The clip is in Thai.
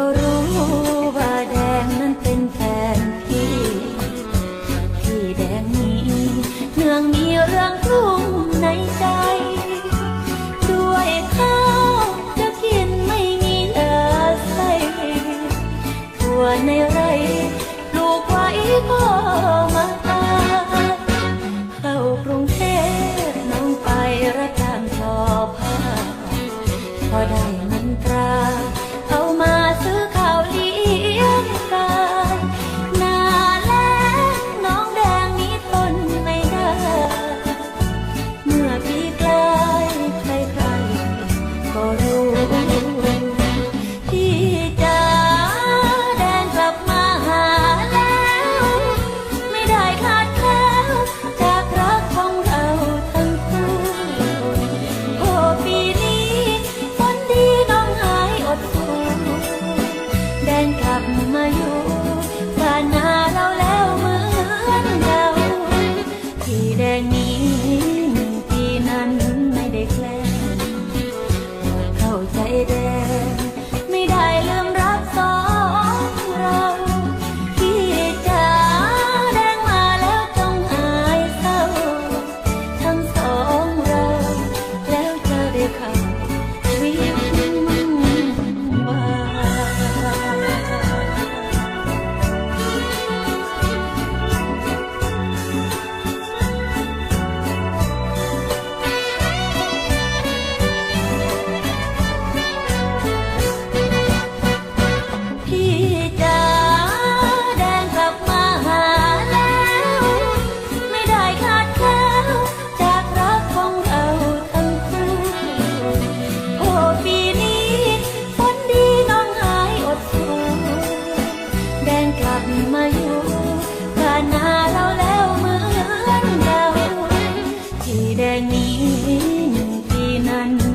ก็รู้ว่าแดงนั้นเป็นแฟนพี่ พี่แดงนี้เนื่องมีเรื่องกลุ้มในใจ ด้วยข้าวจะกินไม่มีเหลือใส่ถั่วในไร่ปลูกไว้ก็มาตายเข้ากรุงเทพน้องไปรับจ้างทอผ้าพอได้ แดนกลับมาอยู่บ้นนาเราแล้วเหมือนเดิมที่แดนนี้ที่นั้นไม่ได้แคลงเข้าใจแดนีทิ้งที่นั้น